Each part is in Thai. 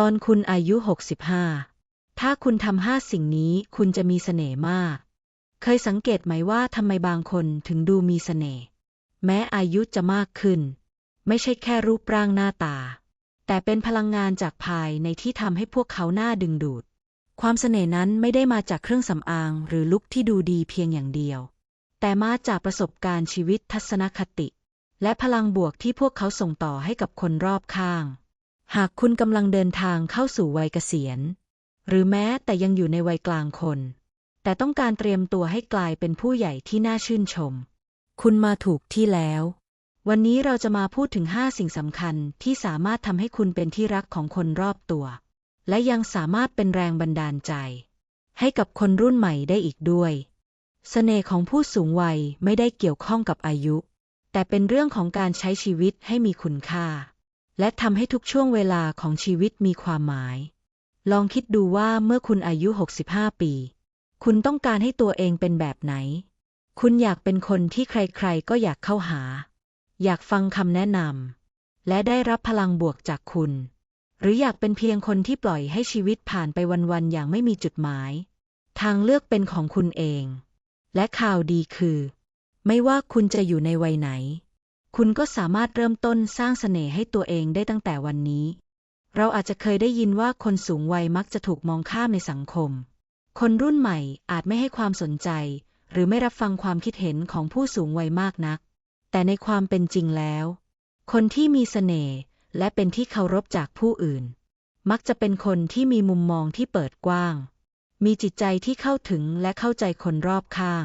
ตอนคุณอายุ 65 ถ้าคุณทำห้าสิ่งนี้คุณจะมีเสน่ห์มาก เคยสังเกตไหมว่าทำไมบางคนถึงดูมีเสน่ห์แม้อายุจะมากขึ้น ไม่ใช่แค่รูปร่างหน้าตา แต่เป็นพลังงานจากภายในที่ทำให้พวกเขาหน้าดึงดูด ความเสน่ห์นั้นไม่ได้มาจากเครื่องสำอางหรือลุคที่ดูดีเพียงอย่างเดียว แต่มาจากประสบการณ์ชีวิตทัศนคติ และพลังบวกที่พวกเขาส่งต่อให้กับคนรอบข้าง หากคุณกำลังเดินทางเข้าสู่วัยเกษียณ หรือแม้แต่ยังอยู่ในวัยกลางคน แต่ต้องการเตรียมตัวให้กลายเป็นผู้ใหญ่ที่น่าชื่นชม คุณมาถูกที่แล้ว วันนี้เราจะมาพูดถึง 5 สิ่งสำคัญที่สามารถทำให้คุณเป็นที่รักของคนรอบตัว และยังสามารถเป็นแรงบันดาลใจ ให้กับคนรุ่นใหม่ได้อีกด้วยเสน่ห์ของผู้สูงวัยไม่ได้เกี่ยวข้องกับอายุ แต่เป็นเรื่องของการใช้ชีวิตให้มีคุณค่า และทำให้ทุกช่วงเวลาของชีวิตมีความหมาย ลองคิดดูว่าเมื่อคุณอายุ 65 ปี คุณต้องการให้ตัวเองเป็นแบบไหน คุณอยากเป็นคนที่ใครๆ ก็อยากเข้าหา อยากฟังคำแนะนำและได้รับพลังบวกจากคุณ หรืออยากเป็นเพียงคนที่ปล่อยให้ชีวิตผ่านไปวันๆ อย่างไม่มีจุดหมาย ทางเลือกเป็นของคุณเอง และข่าวดีคือ ไม่ว่าคุณจะอยู่ในวัยไหน คุณก็สามารถเริ่มต้นสร้างเสน่ห์ให้ตัวเองได้ตั้งแต่วันนี้ เราอาจจะเคยได้ยินว่าคนสูงวัยมักจะถูกมองข้ามในสังคม คนรุ่นใหม่อาจไม่ให้ความสนใจ หรือไม่รับฟังความคิดเห็นของผู้สูงวัยมากนัก แต่ในความเป็นจริงแล้ว คนที่มีเสน่ห์และเป็นที่เคารพจากผู้อื่น มักจะเป็นคนที่มีมุมมองที่เปิดกว้าง มีจิตใจที่เข้าถึงและเข้าใจคนรอบข้าง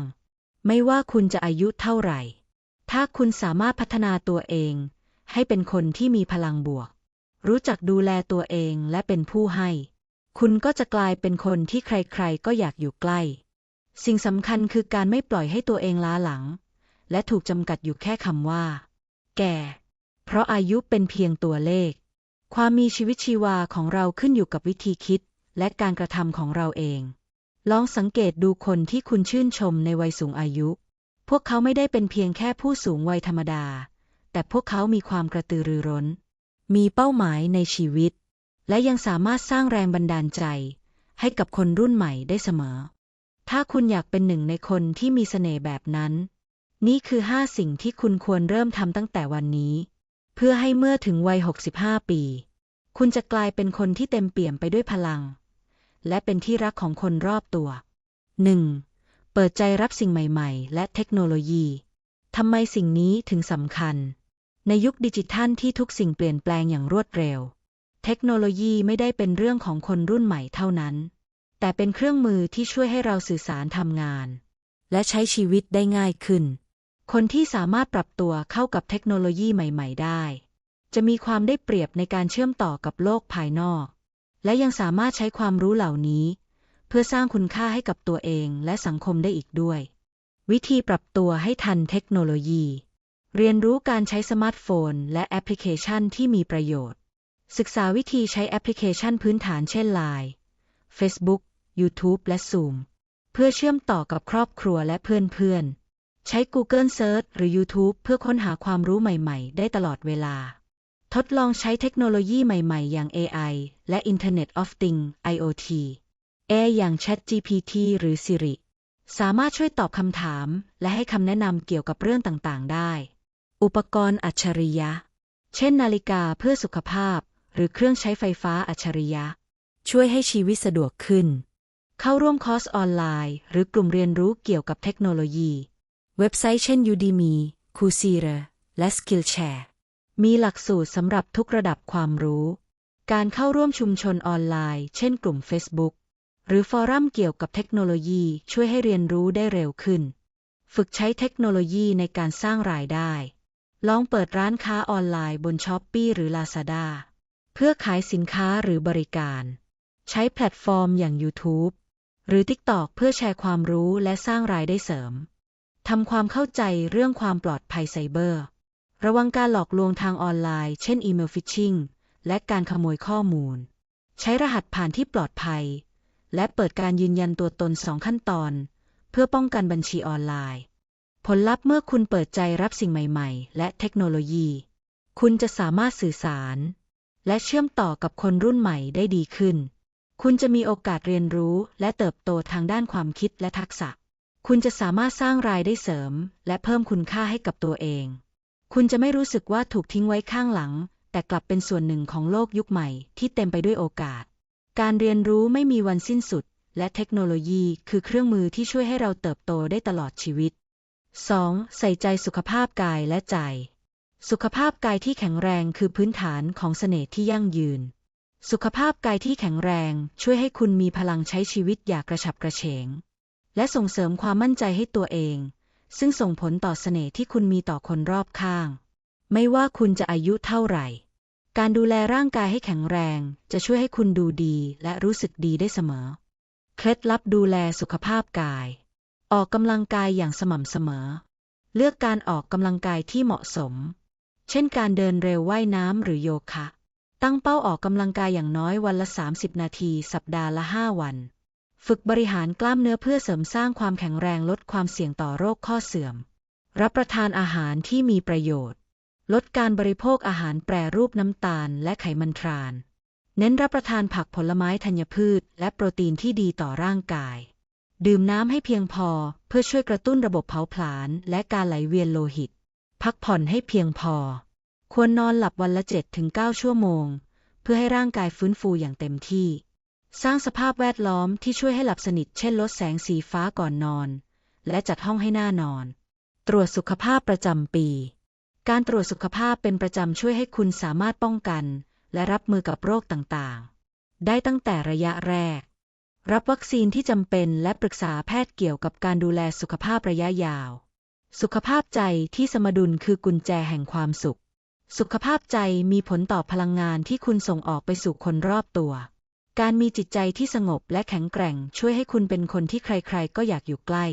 ไม่ว่าคุณจะอายุเท่าไหร่ ถ้าคุณสามารถพัฒนาตัวเอง ให้เป็นคนที่มีพลังบวก รู้จักดูแลตัวเองและเป็นผู้ให้ คุณก็จะกลายเป็นคนที่ใครๆ ก็อยากอยู่ใกล้ สิ่งสำคัญคือการไม่ปล่อยให้ตัวเองล้าหลัง และถูกจำกัดอยู่แค่คำว่า แก่ เพราะอายุเป็นเพียงตัวเลข ความมีชีวิตชีวาของเราขึ้นอยู่กับวิธีคิดและการกระทำของเราเอง ลองสังเกตดูคนที่คุณชื่นชมในวัยสูงอายุ พวกเขาไม่ได้เป็นเพียงแค่ผู้สูงวัยธรรมดา แต่พวกเขามีความกระตือรือร้น มีเป้าหมายในชีวิต และยังสามารถสร้างแรงบันดาลใจ ให้กับคนรุ่นใหม่ได้เสมอ ถ้าคุณอยากเป็นหนึ่งในคนที่มีเสน่ห์แบบนั้น นี่คือห้าสิ่งที่คุณควรเริ่มทำตั้งแต่วันนี้ เพื่อให้เมื่อถึงวัย 65 ปี คุณจะกลายเป็นคนที่เต็มเปี่ยมไปด้วยพลัง และเป็นที่รักของคนรอบตัว 1. เปิดใจรับสิ่งใหม่ ๆ และเทคโนโลยีทำไมสิ่งนี้ถึงสำคัญ ในยุคดิจิทัลที่ทุกสิ่งเปลี่ยนแปลงอย่างรวดเร็ว เทคโนโลยีไม่ได้เป็นเรื่องของคนรุ่นใหม่เท่านั้น แต่เป็นเครื่องมือที่ช่วยให้เราสื่อสารทำงาน และใช้ชีวิตได้ง่ายขึ้น คนที่สามารถปรับตัวเข้ากับเทคโนโลยีใหม่ ๆ ได้ จะมีความได้เปรียบในการเชื่อมต่อกับโลกภายนอก และยังสามารถใช้ความรู้เหล่านี้ เพื่อสร้างคุณค่าให้กับตัวเองและสังคมได้อีกด้วย วิธีปรับตัวให้ทันเทคโนโลยี เรียนรู้การใช้สมาร์ทโฟน และแอปพลิเคชันที่มีประโยชน์ ศึกษาวิธีใช้แอปพลิเคชันพื้นฐานเช่น Line Facebook YouTube และ Zoom เพื่อเชื่อมต่อกับครอบครัวและเพื่อนๆ ใช้ Google Search หรือ YouTube เพื่อค้นหาความรู้ใหม่ๆ ได้ตลอดเวลา ทดลองใช้เทคโนโลยีใหม่ๆ อย่าง AI และ Internet of Things IoT AI อย่าง ChatGPT หรือ Siri สามารถช่วยตอบคำถาม และให้คำแนะนำเกี่ยวกับเรื่องต่างๆ ได้ อุปกรณ์อัจฉริยะ เช่นนาฬิกาเพื่อสุขภาพ หรือเครื่องใช้ไฟฟ้าอัจฉริยะ ช่วยให้ชีวิตสะดวกขึ้น เข้าร่วมคอร์สออนไลน์ หรือกลุ่มเรียนรู้เกี่ยวกับเทคโนโลยี เว็บไซต์เช่น Udemy, Coursera และ Skillshare มีหลักสูตรสำหรับทุกระดับความรู้ การเข้าร่วมชุมชนออนไลน์ เช่นกลุ่ม Facebook หรือฟอรัมเกี่ยวกับเทคโนโลยีช่วยให้เรียนรู้ได้เร็วขึ้น ฝึกใช้เทคโนโลยีในการสร้างรายได้ ลองเปิดร้านค้าออนไลน์บนช้อปปีหรือ Lazada เพื่อขายสินค้าหรือบริการ ใช้แพลตฟอร์มอย่าง YouTube หรือ TikTok เพื่อแชร์ความรู้และสร้างรายได้เสริมทำความเข้าใจเรื่องความปลอดภัยไซเบอร์ ระวังการหลอกลวงทางออนไลน์ เช่นอีเมลฟิชชิงและการขโมยข้อมูล ใช้รหัสผ่านที่ปลอดภัย และเปิดการยืนยันตัวตนสองขั้นตอน เพื่อป้องกันบัญชีออนไลน์ ผลลัพธ์เมื่อคุณเปิดใจรับสิ่งใหม่ ๆ และเทคโนโลยี คุณจะสามารถสื่อสาร และเชื่อมต่อกับคนรุ่นใหม่ได้ดีขึ้น คุณจะมีโอกาสเรียนรู้และเติบโตทางด้านความคิดและทักษะ คุณจะสามารถสร้างรายได้เสริม และเพิ่มคุณค่าให้กับตัวเอง คุณจะไม่รู้สึกว่าถูกทิ้งไว้ข้างหลัง แต่กลับเป็นส่วนหนึ่งของโลกยุคใหม่ที่เต็มไปด้วยโอกาส การเรียนรู้ไม่มีวันสิ้นสุด และเทคโนโลยีคือเครื่องมือที่ช่วยให้เราเติบโตได้ตลอดชีวิต 2. ใส่ใจสุขภาพกายและใจ สุขภาพกายที่แข็งแรงคือพื้นฐานของเสน่ห์ที่ยั่งยืน สุขภาพกายที่แข็งแรงช่วยให้คุณมีพลังใช้ชีวิตอย่างกระฉับกระเฉง และส่งเสริมความมั่นใจให้ตัวเอง ซึ่งส่งผลต่อเสน่ห์ที่คุณมีต่อคนรอบข้าง ไม่ว่าคุณจะอายุเท่าไหร่ การดูแลร่างกายให้แข็งแรง จะช่วยให้คุณดูดีและรู้สึกดีได้เสมอ เคล็ดลับดูแลสุขภาพกาย ออกกำลังกายอย่างสม่ำเสมอ เลือกการออกกำลังกายที่เหมาะสม เช่นการเดินเร็วว่ายน้ำหรือโยคะ ตั้งเป้าออกกำลังกายอย่างน้อยวันละ 30 นาทีสัปดาห์ละ 5 วัน ฝึกบริหารกล้ามเนื้อเพื่อเสริมสร้างความแข็งแรงลดความเสี่ยงต่อโรคข้อเสื่อม รับประทานอาหารที่มีประโยชน์ ลดการบริโภคอาหารแปรรูปน้ำตาลและไขมันทราน เน้นรับประทานผักผลไม้ธัญพืช และโปรตีนที่ดีต่อร่างกาย ดื่มน้ำให้เพียงพอเพื่อช่วยกระตุ้นระบบเผาผลาญและการไหลเวียนโลหิต พักผ่อนให้เพียงพอ ควรนอนหลับวันละ 7-9 ชั่วโมง เพื่อให้ร่างกายฟื้นฟูอย่างเต็มที่ สร้างสภาพแวดล้อมที่ช่วยให้หลับสนิท เช่นลดแสงสีฟ้าก่อนนอน และจัดห้องให้หน่านอน ตรวจสุขภาพประจำปี การตรวจสุขภาพเป็นประจำช่วยให้คุณสามารถป้องกัน และรับมือกับโรคต่างๆ ได้ตั้งแต่ระยะแรก รับวัคซีนที่จำเป็นและปรึกษาแพทย์เกี่ยวกับการดูแลสุขภาพระยะยาว สุขภาพใจที่สมดุลคือกุญแจแห่งความสุข สุขภาพใจมีผลต่อพลังงานที่คุณส่งออกไปสู่คนรอบตัว การมีจิตใจที่สงบและแข็งแกร่งช่วยให้คุณเป็นคนที่ใครๆ ก็อยากอยู่ใกล้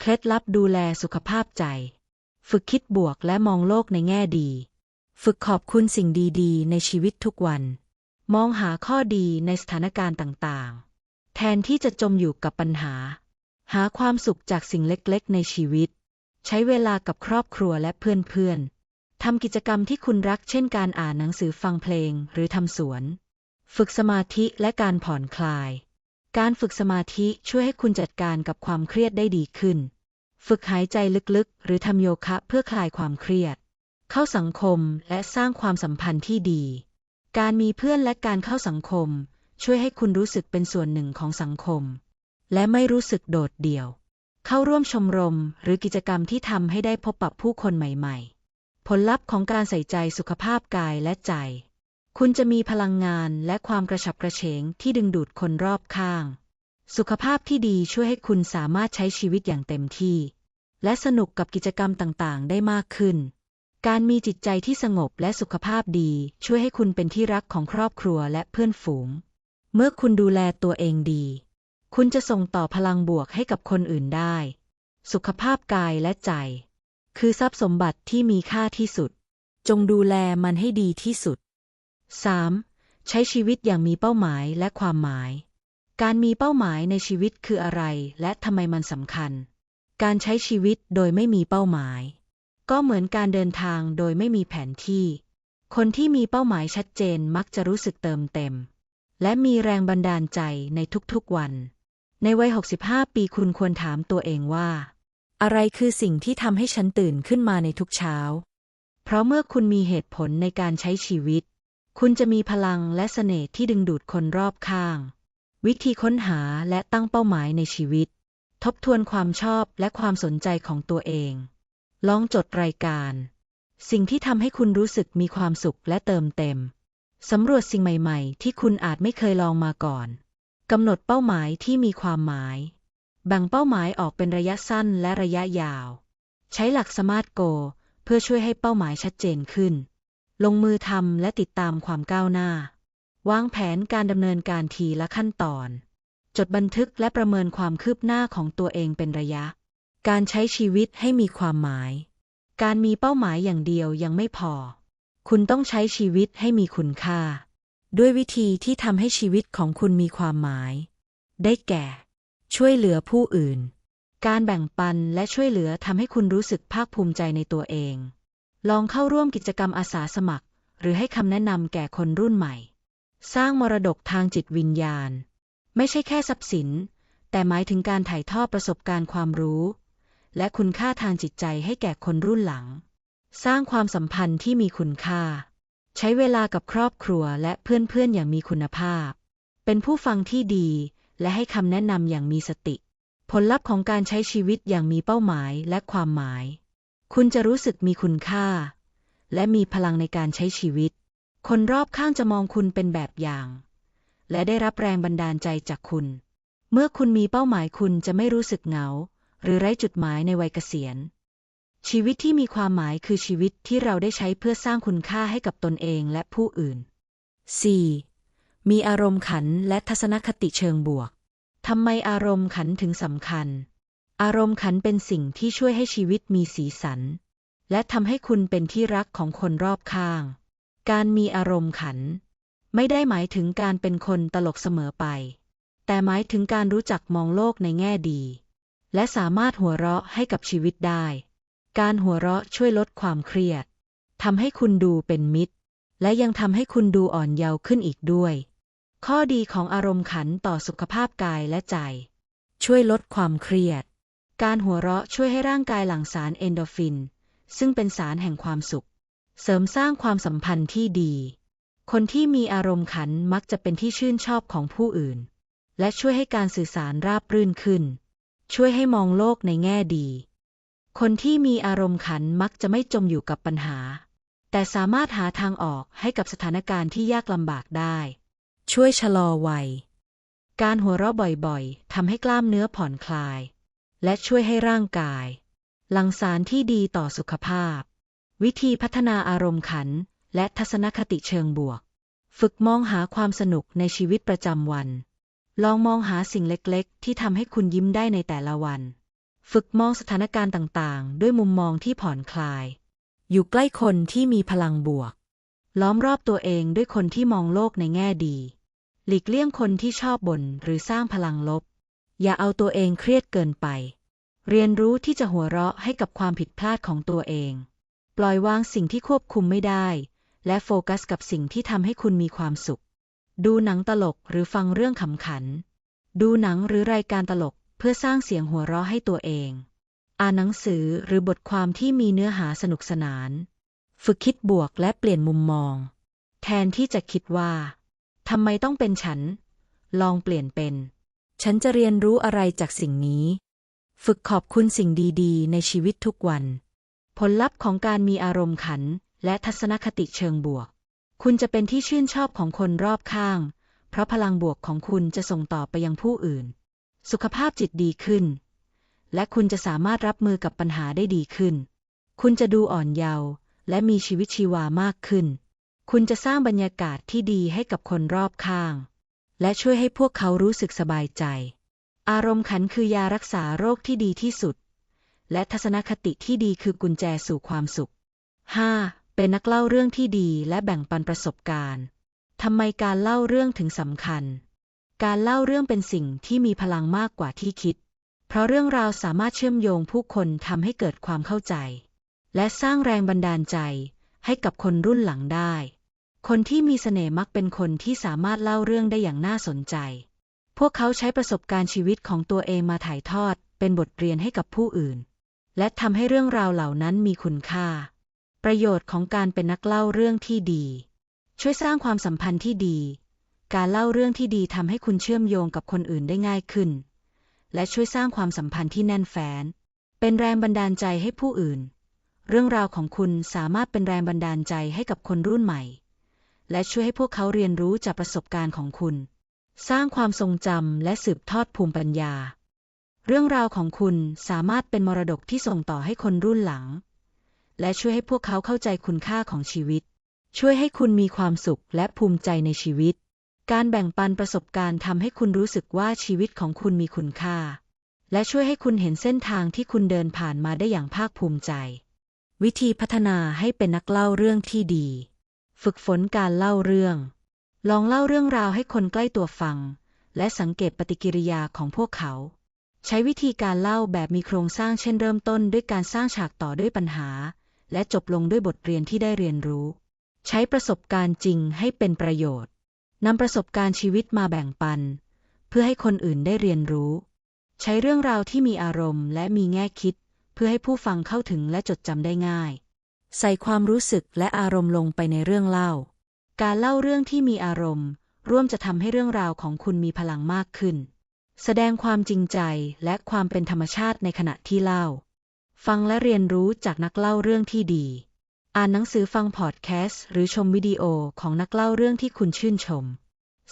เคล็ดลับดูแลสุขภาพใจ ฝึกคิดบวกและมองโลกในแง่ดี ฝึกขอบคุณสิ่งดีๆ ในชีวิตทุกวัน มองหาข้อดีในสถานการณ์ต่างๆ แทนที่จะจมอยู่กับปัญหา หาความสุขจากสิ่งเล็กๆ ในชีวิต ใช้เวลากับครอบครัวและเพื่อนๆทำกิจกรรมที่คุณรักเช่นการอ่านหนังสือฟังเพลงหรือทำสวน ฝึกสมาธิและการผ่อนคลาย การฝึกสมาธิช่วยให้คุณจัดการกับความเครียดได้ดีขึ้น ฝึกหายใจลึกๆ หรือทำโยคะเพื่อคลายความเครียด เข้าสังคมและสร้างความสัมพันธ์ที่ดี การมีเพื่อนและการเข้าสังคม ช่วยให้คุณรู้สึกเป็นส่วนหนึ่งของสังคม และไม่รู้สึกโดดเดี่ยว เข้าร่วมชมรมหรือกิจกรรมที่ทำให้ได้พบปะผู้คนใหม่ๆ ผลลัพธ์ของการใส่ใจสุขภาพกายและใจ คุณจะมีพลังงานและความกระฉับกระเฉงที่ดึงดูดคนรอบข้าง สุขภาพที่ดีช่วยให้คุณสามารถใช้ชีวิตอย่างเต็มที่ และสนุกกับกิจกรรมต่างๆ ได้มากขึ้น การมีจิตใจที่สงบและสุขภาพดี ช่วยให้คุณเป็นที่รักของครอบครัวและเพื่อนฝูง เมื่อคุณดูแลตัวเองดี คุณจะส่งต่อพลังบวกให้กับคนอื่นได้ สุขภาพกายและใจ คือทรัพย์สมบัติที่มีค่าที่สุด จงดูแลมันให้ดีที่สุด 3. ใช้ชีวิตอย่างมีเป้าหมายและความหมาย การมีเป้าหมายในชีวิตคืออะไร และทำไมมันสำคัญ การใช้ชีวิตโดยไม่มีเป้าหมาย ก็เหมือนการเดินทางโดยไม่มีแผนที่ คนที่มีเป้าหมายชัดเจนมักจะรู้สึกเติมเต็ม และมีแรงบันดาลใจในทุกๆวัน ในวัย 65 ปีคุณควรถามตัวเองว่า อะไรคือสิ่งที่ทำให้ฉันตื่นขึ้นมาในทุกเช้า เพราะเมื่อคุณมีเหตุผลในการใช้ชีวิต คุณจะมีพลังและเสน่ห์ที่ดึงดูดคนรอบข้าง วิธีค้นหาและตั้งเป้าหมายในชีวิต ทบทวนความชอบและความสนใจของตัวเอง ลองจดรายการ สิ่งที่ทำให้คุณรู้สึกมีความสุขและเติมเต็ม สำรวจสิ่งใหม่ๆ ที่คุณอาจไม่เคยลองมาก่อน กำหนดเป้าหมายที่มีความหมาย แบ่งเป้าหมายออกเป็นระยะสั้นและระยะยาว ใช้หลักสมาร์ทโก เพื่อช่วยให้เป้าหมายชัดเจนขึ้น ลงมือทำและติดตามความก้าวหน้า วางแผนการดำเนินการทีละขั้นตอน จดบันทึกและประเมินความคืบหน้าของตัวเองเป็นระยะ การใช้ชีวิตให้มีความหมาย การมีเป้าหมายอย่างเดียวยังไม่พอ คุณต้องใช้ชีวิตให้มีคุณค่า ด้วยวิธีที่ทำให้ชีวิตของคุณมีความหมาย ได้แก่ ช่วยเหลือผู้อื่น การแบ่งปันและช่วยเหลือทำให้คุณรู้สึกภาคภูมิใจในตัวเอง ลองเข้าร่วมกิจกรรมอาสาสมัคร หรือให้คำแนะนำแก่คนรุ่นใหม่ สร้างมรดกทางจิตวิญญาณ ไม่ใช่แค่ทรัพย์สิน แต่หมายถึงการถ่ายทอดประสบการณ์ความรู้ และคุณค่าทางจิตใจให้แก่คนรุ่นหลัง สร้างความสัมพันธ์ที่มีคุณค่า ใช้เวลากับครอบครัวและเพื่อนๆอย่างมีคุณภาพ เป็นผู้ฟังที่ดีและให้คำแนะนำอย่างมีสติ ผลลัพธ์ของการใช้ชีวิตอย่างมีเป้าหมายและความหมาย คุณจะรู้สึกมีคุณค่า และมีพลังในการใช้ชีวิต คนรอบข้างจะมองคุณเป็นแบบอย่าง และได้รับแรงบันดาลใจจากคุณ เมื่อคุณมีเป้าหมายคุณจะไม่รู้สึกเหงา หรือไร้จุดหมายในวัยเกษียณ ชีวิตที่มีความหมายคือชีวิตที่เราได้ใช้เพื่อสร้างคุณค่าให้กับตนเองและผู้อื่น 4. มีอารมณ์ขันและทัศนคติเชิงบวกทำไมอารมณ์ขันถึงสำคัญ อารมณ์ขันเป็นสิ่งที่ช่วยให้ชีวิตมีสีสัน และทำให้คุณเป็นที่รักของคนรอบข้าง การมีอารมณ์ขัน ไม่ได้หมายถึงการเป็นคนตลกเสมอไป แต่หมายถึงการรู้จักมองโลกในแง่ดี และสามารถหัวเราะให้กับชีวิตได้ การหัวเราะช่วยลดความเครียดทำให้คุณดูเป็นมิตร และยังทำให้คุณดูอ่อนเยาว์ขึ้นอีกด้วย ข้อดีของอารมณ์ขันต่อสุขภาพกายและใจ ช่วยลดความเครียด การหัวเราะช่วยให้ร่างกายหลั่งสารเอนโดฟิน ซึ่งเป็นสารแห่งความสุข เสริมสร้างความสัมพันธ์ที่ดี คนที่มีอารมณ์ขันมักจะเป็นที่ชื่นชอบของผู้อื่น และช่วยให้การสื่อสารราบรื่นขึ้น ช่วยให้มองโลกในแง่ดี คนที่มีอารมณ์ขันมักจะไม่จมอยู่กับปัญหา แต่สามารถหาทางออกให้กับสถานการณ์ที่ยากลำบากได้ ช่วยชะลอวัย การหัวเราะบ่อยๆทำให้กล้ามเนื้อผ่อนคลาย และช่วยให้ร่างกายหลั่งสารที่ดีต่อสุขภาพ วิธีพัฒนาอารมณ์ขัน และทัศนคติเชิงบวก ฝึกมองหาความสนุกในชีวิตประจำวัน ลองมองหาสิ่งเล็กๆ ที่ทำให้คุณยิ้มได้ในแต่ละวัน ฝึกมองสถานการณ์ต่างๆ ด้วยมุมมองที่ผ่อนคลาย อยู่ใกล้คนที่มีพลังบวก ล้อมรอบตัวเองด้วยคนที่มองโลกในแง่ดี หลีกเลี่ยงคนที่ชอบบ่นหรือสร้างพลังลบ อย่าเอาตัวเองเครียดเกินไป เรียนรู้ที่จะหัวเราะให้กับความผิดพลาดของตัวเอง ปล่อยวางสิ่งที่ควบคุมไม่ได้ และโฟกัสกับสิ่งที่ทำให้คุณมีความสุข ดูหนังตลกหรือฟังเรื่องขำขัน ดูหนังหรือรายการตลกเพื่อสร้างเสียงหัวเราะให้ตัวเอง อ่านหนังสือหรือบทความที่มีเนื้อหาสนุกสนาน ฝึกคิดบวกและเปลี่ยนมุมมอง แทนที่จะคิดว่าทำไมต้องเป็นฉัน ลองเปลี่ยนเป็น ฉันจะเรียนรู้อะไรจากสิ่งนี้ ฝึกขอบคุณสิ่งดีๆ ในชีวิตทุกวัน ผลลัพธ์ของการมีอารมณ์ขัน และทัศนคติเชิงบวก คุณจะเป็นที่ชื่นชอบของคนรอบข้าง เพราะพลังบวกของคุณจะส่งต่อไปยังผู้อื่น สุขภาพจิตดีขึ้น และคุณจะสามารถรับมือกับปัญหาได้ดีขึ้น คุณจะดูอ่อนเยาว์และมีชีวิตชีวามากขึ้น คุณจะสร้างบรรยากาศที่ดีให้กับคนรอบข้าง และช่วยให้พวกเขารู้สึกสบายใจ อารมณ์ขันคือยารักษาโรคที่ดีที่สุด และทัศนคติที่ดีคือกุญแจสู่ความสุข 5. เป็นนักเล่าเรื่องที่ดีและแบ่งปันประสบการณ์ทำไมการเล่าเรื่องถึงสำคัญ การเล่าเรื่องเป็นสิ่งที่มีพลังมากกว่าที่คิด เพราะเรื่องราวสามารถเชื่อมโยงผู้คนทำให้เกิดความเข้าใจ และสร้างแรงบันดาลใจให้กับคนรุ่นหลังได้ คนที่มีเสน่ห์มักเป็นคนที่สามารถเล่าเรื่องได้อย่างน่าสนใจ พวกเขาใช้ประสบการณ์ชีวิตของตัวเองมาถ่ายทอดเป็นบทเรียนให้กับผู้อื่น และทำให้เรื่องราวเหล่านั้นมีคุณค่า ประโยชน์ของการเป็นนักเล่าเรื่องที่ดี ช่วยสร้างความสัมพันธ์ที่ดี การเล่าเรื่องที่ดีทำให้คุณเชื่อมโยงกับคนอื่นได้ง่ายขึ้น และช่วยสร้างความสัมพันธ์ที่แน่นแฟ้น เป็นแรงบันดาลใจให้ผู้อื่น เรื่องราวของคุณสามารถเป็นแรงบันดาลใจให้กับคนรุ่นใหม่ และช่วยให้พวกเขาเรียนรู้จากประสบการณ์ของคุณ สร้างความทรงจำและสืบทอดภูมิปัญญา เรื่องราวของคุณสามารถเป็นมรดกที่ส่งต่อให้คนรุ่นหลัง และช่วยให้พวกเขาเข้าใจคุณค่าของชีวิต ช่วยให้คุณมีความสุขและภูมิใจในชีวิต การแบ่งปันประสบการณ์ทำให้คุณรู้สึกว่าชีวิตของคุณมีคุณค่า และช่วยให้คุณเห็นเส้นทางที่คุณเดินผ่านมาได้อย่างภาคภูมิใจ วิธีพัฒนาให้เป็นนักเล่าเรื่องที่ดี ฝึกฝนการเล่าเรื่อง ลองเล่าเรื่องราวให้คนใกล้ตัวฟัง และสังเกตปฏิกิริยาของพวกเขาใช้วิธีการเล่าแบบมีโครงสร้างเช่นเริ่มต้นด้วยการสร้างฉากต่อด้วยปัญหา และจบลงด้วยบทเรียนที่ได้เรียนรู้ ใช้ประสบการณ์จริงให้เป็นประโยชน์นำประสบการณ์ชีวิตมาแบ่งปัน เพื่อให้คนอื่นได้เรียนรู้ ใช้เรื่องราวที่มีอารมณ์และมีแง่คิด เพื่อให้ผู้ฟังเข้าถึงและจดจำได้ง่าย ใส่ความรู้สึกและอารมณ์ลงไปในเรื่องเล่า การเล่าเรื่องที่มีอารมณ์ ร่วมจะทำให้เรื่องราวของคุณมีพลังมากขึ้น แสดงความจริงใจและความเป็นธรรมชาติในขณะที่เล่า ฟังและเรียนรู้จากนักเล่าเรื่องที่ดี อ่านหนังสือฟังพอดแคสต์หรือชมวิดีโอของนักเล่าเรื่องที่คุณชื่นชม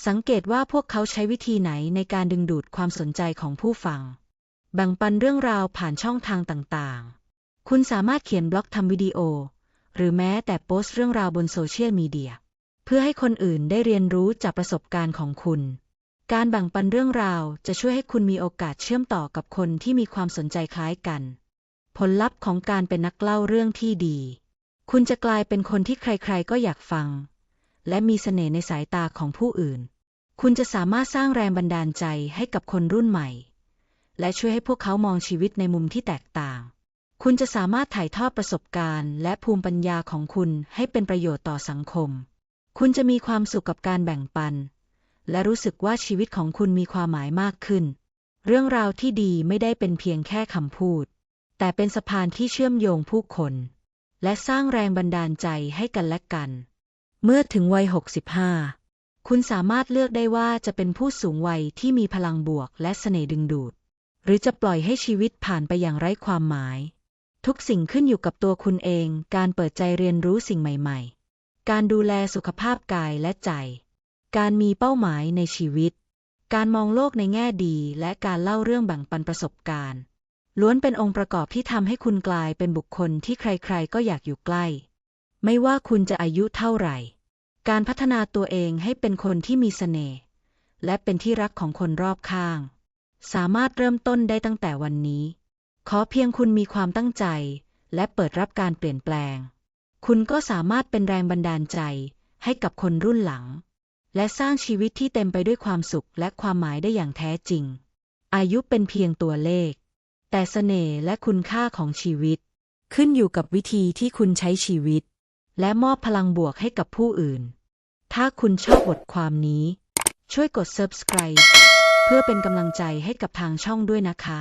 สังเกตว่าพวกเขาใช้วิธีไหนในการดึงดูดความสนใจของผู้ฟัง แบ่งปันเรื่องราวผ่านช่องทางต่างๆ คุณสามารถเขียนบล็อกทำวิดีโอ หรือแม้แต่โพสต์เรื่องราวบนโซเชียลมีเดีย เพื่อให้คนอื่นได้เรียนรู้จากประสบการณ์ของคุณการแบ่งปันเรื่องราวจะช่วยให้คุณมีโอกาสเชื่อมต่อกับคนที่มีความสนใจคล้ายกัน ผลลัพธ์ของการเป็นนักเล่าเรื่องที่ดี คุณจะกลายเป็นคนที่ใครๆก็อยากฟัง และมีเสน่ห์ในสายตาของผู้อื่น คุณจะสามารถสร้างแรงบันดาลใจให้กับคนรุ่นใหม่ และช่วยให้พวกเขามองชีวิตในมุมที่แตกต่าง คุณจะสามารถถ่ายทอดประสบการณ์ และภูมิปัญญาของคุณให้เป็นประโยชน์ต่อสังคม คุณจะมีความสุขกับการแบ่งปัน และรู้สึกว่าชีวิตของคุณมีความหมายมากขึ้น เรื่องราวที่ดีไม่ได้เป็นเพียงแค่คำพูด แต่เป็นสะพานที่เชื่อมโยงผู้คน และสร้างแรงบันดาลใจให้กันและกัน เมื่อถึงวัย 65 คุณสามารถเลือกได้ว่าจะเป็นผู้สูงวัยที่มีพลังบวกและเสน่ห์ดึงดูด หรือจะปล่อยให้ชีวิตผ่านไปอย่างไร้ความหมาย ทุกสิ่งขึ้นอยู่กับตัวคุณเอง การเปิดใจเรียนรู้สิ่งใหม่ๆ การดูแลสุขภาพกายและใจ การมีเป้าหมายในชีวิต การมองโลกในแง่ดีและการเล่าเรื่องแบ่งปันประสบการณ์ ล้วนเป็นองค์ประกอบที่ทำให้คุณกลายเป็นบุคคลที่ใครๆ ก็อยากอยู่ใกล้ ไม่ว่าคุณจะอายุเท่าไหร่ การพัฒนาตัวเองให้เป็นคนที่มีเสน่ห์และเป็นที่รักของคนรอบข้าง สามารถเริ่มต้นได้ตั้งแต่วันนี้ ขอเพียงคุณมีความตั้งใจ และเปิดรับการเปลี่ยนแปลง คุณก็สามารถเป็นแรงบันดาลใจให้กับคนรุ่นหลัง และสร้างชีวิตที่เต็มไปด้วยความสุขและความหมายได้อย่างแท้จริง อายุเป็นเพียงตัวเลข แต่เสน่ห์และคุณค่าของชีวิต ขึ้นอยู่กับวิธีที่คุณใช้ชีวิต และมอบพลังบวกให้กับผู้อื่น ถ้าคุณชอบบทความนี้ ช่วยกด subscribe เพื่อเป็นกำลังใจให้กับทางช่องด้วยนะคะ